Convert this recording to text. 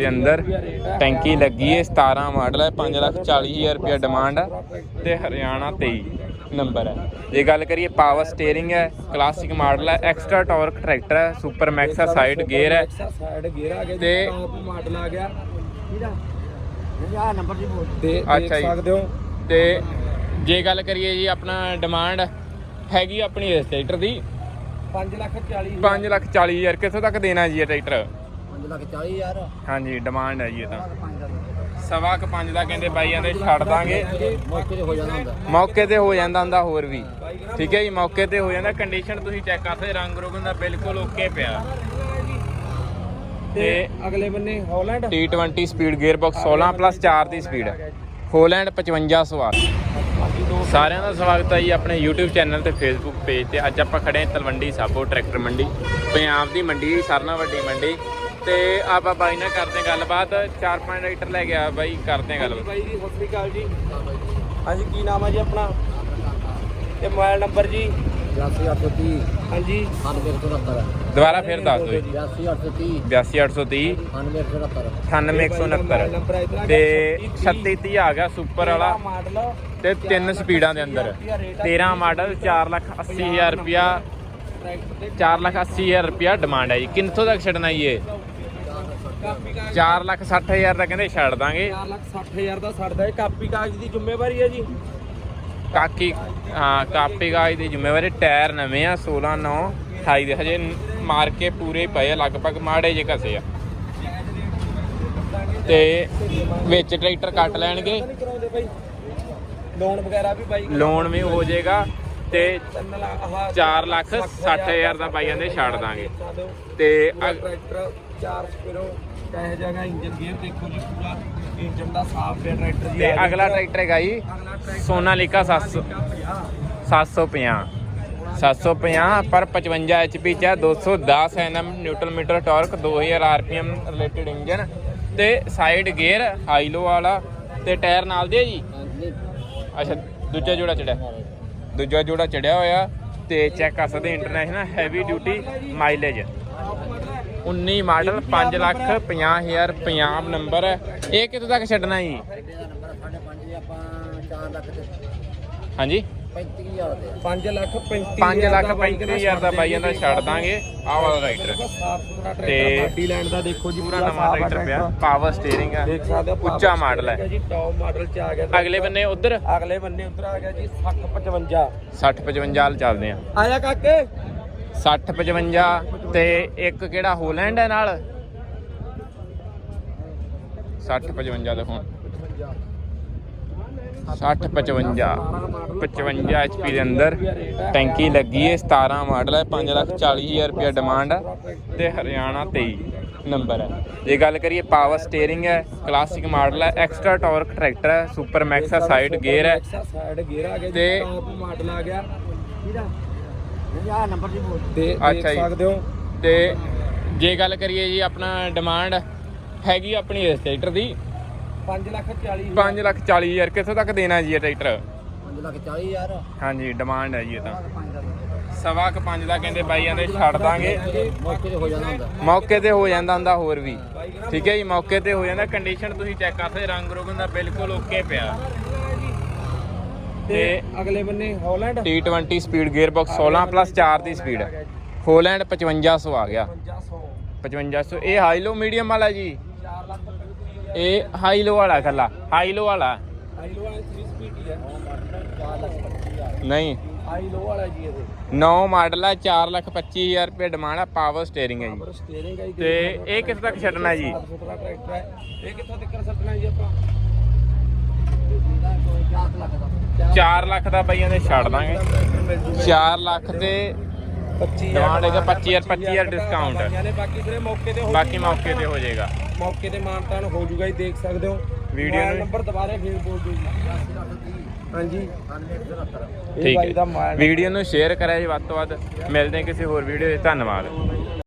ਦੇ ਅੰਦਰ ਟੈਂਕੀ ਲੱਗੀ ਹੈ 17 ਮਾਡਲ ਹੈ 540000 ਰੁਪਏ ਡਿਮਾਂਡ ਹੈ ਤੇ ਹਰਿਆਣਾ 23 ਨੰਬਰ ਹੈ ਜੇ ਗੱਲ ਕਰੀਏ ਪਾਵਰ ਸਟੀਅਰਿੰਗ ਹੈ ਕਲਾਸਿਕ ਮਾਡਲ ਹੈ ਐਕਸਟਰਾ ਟਾਰਕ ਟਰੈਕਟਰ ਹੈ ਸੁਪਰ ਮੈਕਸ ਹੈ ਸਾਈਡ ਗੇਅਰ ਹੈ ਸਾਈਡ ਗੇਅਰ ਆ। ਗਿਆ ਤੇ- ਮਾਡਲ ਆ ਗਿਆ ਆ ਨੰਬਰ ਜੀ। ਬੋਲ ਤੇ ਦੇਖ। ਸਕਦੇ ਹੋ। ਤੇ ਜੇ ਗੱਲ ਕਰੀਏ ਜੀ ਆਪਣਾ ਡਿਮਾਂਡ ਹੈਗੀ ਆਪਣੀ ਇਸ ਟਰੈਕਟਰ ਦੀ। 5 ਲੱਖ 40 5 ਲੱਖ 40 ਹਜ਼ਾਰ ਕਿੱਥੋਂ ਤੱਕ ਦੇਣਾ ਜੀ ਇਹ ਟਰੈਕਟਰ 5 ਲੱਖ 40 ਯਾਰ ਹਾਂਜੀ ਡਿਮਾਂਡ ਹੈ ਜੀ ਇਹ ਤਾਂ। 5 ਦਾ ਸਵਾ ਕ 5 ਦਾ ਕਹਿੰਦੇ ਬਾਈਆਂ ਦੇ ਛੱਡ ਦਾਂਗੇ। ਮੌਕੇ ਤੇ ਹੋ ਜਾਣਾ ਹੁੰਦਾ। ਮੌਕੇ ਤੇ ਹੋ ਜਾਂਦਾ ਹੁੰਦਾ ਹੋਰ ਵੀ। ਠੀਕ ਹੈ ਜੀ ਮੌਕੇ ਤੇ ਹੋ ਜਾਂਦਾ। ਕੰਡੀਸ਼ਨ ਤੁਸੀਂ ਚੈੱਕ ਕਰ ਸਕਦੇ ਰੰਗ ਰੋਗਨ ਦਾ ਬਿਲਕੁਲ ਓਕੇ ਪਿਆ। ਤੇ ਅਗਲੇ ਬੰਨੇ Holland T20 speed gear box 16 plus 4 ਦੀ ਸਪੀਡ ਹੋਲੈਂਡ 55 ਸਵਾਰ। ਸਾਰਿਆਂ ਦਾ ਸਵਾਗਤ ਹੈ ਜੀ ਆਪਣੇ YouTube ਚੈਨਲ ਤੇ Facebook ਪੇਜ ਤੇ। ਅੱਜ ਆਪਾਂ ਖੜੇ ਹਾਂ ਤਲਵੰਡੀ ਸਾਬੋ ਟਰੈਕਟਰ ਮੰਡੀ। ਪੰਜਾਬ ਦੀ ਮੰਡੀ ਸਰਨਾ ਵੱਡੀ ਮੰਡੀ। ਤੇ ਆਪਾਂ ਬਾਈ ਨਾਲ ਕਰਦੇ ਹਾਂ ਗੱਲਬਾਤ। ਚਾਰ ਪੰਜ ਰਾਈਟਰ ਲੈ ਗਿਆ ਬਾਈ ਕਰਦੇ ਹਾਂ ਗੱਲਬਾਤ ਬਾਈ ਜੀ ਸਤਿ ਸ੍ਰੀ ਅਕਾਲ ਜੀ। ਹਾਂਜੀ। ਕੀ ਨਾਮ ਹੈ ਜੀ ਆਪਣਾ? ਤੇ ਮੋਬਾਈਲ ਨੰਬਰ ਜੀ? 83830 ਹਾਂਜੀ। 9174 ਦੁਬਾਰਾ ਫਿਰ ਦੱਸ ਦਿਓ ਜੀ। 83830 82830 9174 98169 ਤੇ 3630 ਆ ਗਿਆ ਸੁਪਰ ਵਾਲਾ। ਮਾਡਲ। ਤੇ ਤਿੰਨ ਸਪੀਡਾਂ ਦੇ ਅੰਦਰ। 13 ਮਾਡਲ 4 ਲੱਖ 80 ਹਜ਼ਾਰ ਰੁਪਿਆ 4 ਲੱਖ 80 ਹਜ਼ਾਰ ਰੁਪਿਆ ਡਿਮਾਂਡ ਹੈ ਜੀ। ਕਿੰਥੋਂ ਤੱਕ ਛੱਡਣਾ ਜੀ ਇਹ? 4 ਲੱਖ 60 ਹਜ਼ਾਰ ਦਾ ਕਹਿੰਦੇ ਛੱਡ ਦਾਂਗੇ। 4 ਲੱਖ 60 ਹਜ਼ਾਰ ਦਾ ਛੱਡਦਾ ਹੈ ਕਾਪੀ ਕਾਗਜ਼ ਦੀ ਜ਼ਿੰਮੇਵਾਰੀ ਹੈ ਜੀ। ਕਾਕੀ ਹਾਂ ਕਾਪੀ ਕਾਜ ਦੀ ਜ਼ਿੰਮੇਵਾਰੀ। ਟਾਇਰ ਨਵੇਂ ਆ 16 9 28 ਦੇ। ਹਜੇ ਮਾਰ ਕੇ ਪੂਰੇ ਪਏ ਲਗਭਗ ਮਾੜੇ ਜੇ ਘਸੇ ਆ। ਤੇ ਵਿੱਚ ਟਰੈਕਟਰ ਕੱਟ ਲੈਣਗੇ। ਲੋਨ ਵਗੈਰਾ ਵੀ ਬਾਈ ਲੋਨ ਵੀ ਹੋ ਜਾਏਗਾ ਤੇ ਤਿੰਨ ਲੱਖ ਆਹ 4 ਲੱਖ 60 ਹਜ਼ਾਰ ਦਾ ਬਾਈਆਂ ਦੇ ਛੱਡ ਦਾਂਗੇ। ਤੇ ਟਰੈਕਟਰ ਸਪੀਰੋ ਕਹੇ ਜਗ੍ਹਾ ਇੰਜਨ ਗੇਅਰ ਦੇਖੋ ਜੀ ਪੂਰਾ ਇੰਜਨ ਦਾ ਸਾਫ਼ ਹੈ ਟਰੈਕਟਰ ਜੀ ਤੇ ਅਗਲਾ ਟਰੈਕਟਰ ਹੈਗਾ ਜੀ ਸੋਨਾਲੀਕਾ 700 750 750 ਪਰ 55 HP ਚ ਹੈ 210 Nm newton metre torque 2000 RPM related engine. ਤੇ ਸਾਈਡ ਗੇਅਰ ਹਾਈਲੋ ਵਾਲਾ ਤੇ ਟਾਇਰ ਨਾਲ ਦੇ ਜੀ? ਅੱਛਾ ਦੂਜਾ ਜੋੜਾ ਚੜਿਆ। ਦੂਜਾ ਜੋੜਾ ਚੜਿਆ ਹੋਇਆ ਤੇ ਚੈੱਕ ਕਰ ਸਕਦੇ international heavy duty mileage 19 model 5 lakh 50 ਹਜ਼ਾਰ ਪੰਜਾਬ ਨੰਬਰ ਹੈ। ਇਹ ਕਿੱਥੋਂ ਤੱਕ ਛੱਡਣਾ ਜੀ? ਇਹਦਾ ਨੰਬਰ ਸਾਡੇ 5 ਆਪਾਂ 4 ਲੱਖ ਤੇ ਹਾਂਜੀ 35000 ਦੇ 5 ਲੱਖ 35 5 ਲੱਖ 35 ਹਜ਼ਾਰ ਦਾ ਬਾਈਆਂ ਦਾ ਛੱਡ ਦਾਂਗੇ। ਆਹ ਵਾਲਾ ਰਾਈਡਰ ਤੇ ਬਾਡੀ ਲੈਂਡ ਦਾ ਦੇਖੋ ਜੀ ਪੂਰਾ ਨਵਾਂ ਰਾਈਡਰ ਪਿਆ। ਪਾਵਰ ਸਟੀਅਰਿੰਗ ਆ। ਦੇਖ ਸਕਦੇ ਹੋ ਉੱਚਾ ਮਾਡਲ ਹੈ। ਜੀ ਟੌਪ ਮਾਡਲ ਚ ਆ ਗਿਆ ਅਗਲੇ ਬੰਨੇ ਉਧਰ। ਅਗਲੇ ਬੰਨੇ ਉਧਰ ਆ ਗਿਆ ਜੀ 60 55 60 55 ਵਾਲ ਚੱਲਦੇ ਆ। ਆਇਆ ਕਾਕੇ। 60 55 ਤੇ ਇੱਕ ਕਿਹੜਾ ਹੋਲੈਂਡ ਹੈ ਨਾਲ? 60 55 ਦਾ ਫੋਨ 60 55 55 HP ਦੇ ਅੰਦਰ। ਟੈਂਕੀ ਲੱਗੀ ਹੈ 17 ਮਾਡਲ ਹੈ 5 ਲੱਖ 40 ਹਜ਼ਾਰ ਰੁਪਏ ਡਿਮਾਂਡ ਹੈ ਤੇ ਹਰਿਆਣਾ 23 ਨੰਬਰ ਹੈ। ਜੇ ਗੱਲ ਕਰੀਏ ਪਾਵਰ ਸਟੀਅਰਿੰਗ ਹੈ ਕਲਾਸਿਕ ਮਾਡਲ ਹੈ ਐਕਸਟਰਾ ਟਾਰਕ ਟਰੈਕਟਰ ਹੈ ਸੁਪਰ ਮੈਕਸ ਹੈ ਸਾਈਡ ਗੇਅਰ ਹੈ। ਸਾਈਡ ਗੇਅਰ ਆ ਗਿਆ ਤੇ- ਟੌਪ ਮਾਡਲ ਆ ਗਿਆ। ਆ ਨੰਬਰ ਜੀ ਬੋਲ। ਤੇ ਅੱਛਾ ਜੀ। ਸਕਦੇ ਹੋ। ਤੇ ਜੇ ਗੱਲ ਕਰੀਏ ਜੀ ਆਪਣਾ ਡਿਮਾਂਡ ਹੈਗੀ ਆਪਣੀ ਇਸ ਟਰੈਕਟਰ ਦੀ। 5 ਲੱਖ 40 5 ਲੱਖ 40 ਹਜ਼ਾਰ। ਕਿੱਥੋਂ ਤੱਕ ਦੇਣਾ ਜੀ ਇਹ ਟਰੈਕਟਰ? 5 ਲੱਖ 40 ਯਾਰ ਹਾਂਜੀ ਡਿਮਾਂਡ ਹੈ ਜੀ ਇਹ ਤਾਂ। 5 ਦਾ ਸਵਾ ਕ 5 ਦਾ ਕਹਿੰਦੇ ਬਾਈਆਂ ਦੇ ਛੱਡ ਦਾਂਗੇ। ਮੌਕੇ ਤੇ ਹੋ ਜਾਣਾ ਹੁੰਦਾ। ਮੌਕੇ ਤੇ ਹੋ ਜਾਂਦਾ ਹੁੰਦਾ ਹੋਰ ਵੀ। ਠੀਕ ਹੈ ਜੀ ਮੌਕੇ ਤੇ ਹੋ ਜਾਂਦਾ। ਕੰਡੀਸ਼ਨ ਤੁਸੀਂ ਚੈੱਕ ਕਰ ਸਕਦੇ ਰੰਗ ਰੋਗਨ ਦਾ ਬਿਲਕੁਲ ਓਕੇ ਪਿਆ। ਤੇ ਅਗਲੇ ਬੰਨੇ Holland. T20 speed gear box 16 plus 4 ਦੀ ਸਪੀਡ ਹੋਲੈਂਡ 5500 ਆ ਗਿਆ। 5500 5500 ਇਹ ਹਾਈ ਲੋ ਮੀਡੀਅਮ ਵਾਲਾ ਜੀ। 4 ਲੱਖ ਰੁਪਏ ਇਹ ਹਾਈ ਲੋ ਵਾਲਾ ਕੱਲਾ ਹਾਈ ਲੋ ਵਾਲਾ। ਹਾਈ ਲੋ ਵਾਲਾ 3 ਸਪੀਡ ਹੀ ਹੈ। 4 ਲੱਖ 25000 ਨਹੀਂ। ਹਾਈ ਲੋ ਵਾਲਾ ਜੀ ਇਹ। 9 ਮਾਡਲ ਆ 4 ਲੱਖ 25000 ਰੁਪਏ ਡਿਮਾਂਡ ਆ ਪਾਵਰ ਸਟੀਅਰਿੰਗ ਹੈ ਜੀ। ਤੇ ਇਹ ਕਿੱਥੇ ਤੱਕ ਛੱਡਣਾ ਜੀ? ਇਹ ਕਿੱਥੋਂ ਤੱਕ ਆਪਾਂ? 4 ਲੱਖ ਦਾ 4 ਲੱਖ ਦਾ ਬਈਆਂ ਦੇ ਛੱਡ ਦਾਂਗੇ। 4 ਲੱਖ ਤੇ 25 Demand ਹੈਗਾ 25,000 25,000 discount। ਨੇ ਬਾਕੀ ਮੌਕੇ ਤੇ ਹੋ ਬਾਕੀ ਮੌਕੇ ਤੇ ਹੋ ਜਾਏਗਾ। ਮੌਕੇ ਤੇ ਮਾਨਤਾਨ ਹੋ ਜੂਗਾ ਜੀ ਦੇਖ ਸਕਦੇ ਹੋ। Mobile ਨੂੰ- ਨੰਬਰ ਦੁਬਾਰੇ ਫੇਰ ਬੋਲ ਦਿਓ ਜੀ। ਹਾਂਜੀ। ਠੀਕ ਹੈ। ਵੀਡੀਓ ਨੂੰ ਸ਼ੇਅਰ ਕਰਿਆ ਜੀ ਵੱਧ ਤੋਂ ਵੱਧ। ਮਿਲਦੇ ਹਾਂ ਕਿਸੇ ਹੋਰ ਵੀਡੀਓ 'ਚ ਧੰਨਵਾਦ।